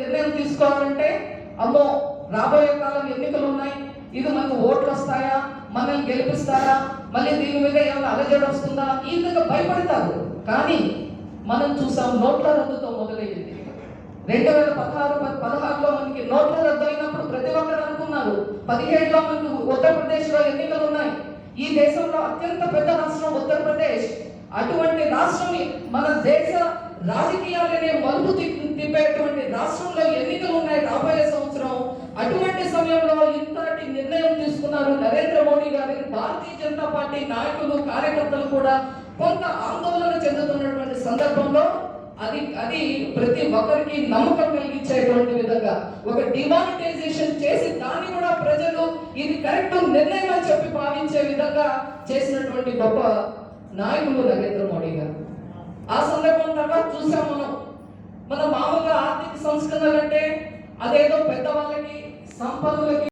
నిర్ణయం తీసుకోవాలంటే అమ్మో రాబోయే కాలం ఎన్నికలు ఉన్నాయి. ఇది మనకు ఓట్లు వస్తాయా? మనల్ని గెలిపిస్తారా? మళ్ళీ దీని మీద ఏమైనా అలజడి వస్తుందా? ఈ విధంగా భయపడతారు. కానీ మనం చూసాం నోట్ల రద్దుతో మొదలైంది. రెండు వేల పదహారు పదహారులో మనకి నోట్ల రద్దు అయినప్పుడు ప్రతి ఒక్కరు అనుకున్నారు. పదిహేడులో మనకు ఉత్తరప్రదేశ్లో ఎన్నికలు ఉన్నాయి. ఈ దేశంలో అత్యంత పెద్ద రాష్ట్రం ఉత్తరప్రదేశ్. అటువంటి రాష్ట్రం మన దేశ రాజకీయాలనే మలుపు తిప్- తిప్పేటువంటి రాష్ట్రంలో ఎన్నికలు ఉన్నాయి రాబోయే సంవత్సరం అటువంటి సమయంలో ఇంతటి నిర్ణయం తీసుకున్నారు. నరేంద్ర మోడీ గారి భారతీయ జనతా పార్టీ నాయకులు కార్యకర్తలు కూడా కొంత ఆందోళన చెందుతున్నటువంటి సందర్భంలో అది అది ప్రతి ఒక్కరికి నమ్మకం కలిగించేటువంటి విధంగా ఒక డిమానిటైజేషన్ చేసి దాన్ని కూడా ప్రజలు ఇది కరెక్ట్ నిర్ణయం అని చెప్పి భావించే విధంగా చేసినటువంటి గొప్ప నాయకులు నరేంద్ర మోడీ గారు. ఆ సందర్భం తర్వాత చూసాం మనం. మన మామూలుగా ఆర్థిక సంస్కరణలు అంటే అదేదో పెద్దవాళ్ళకి సంపన్నులకి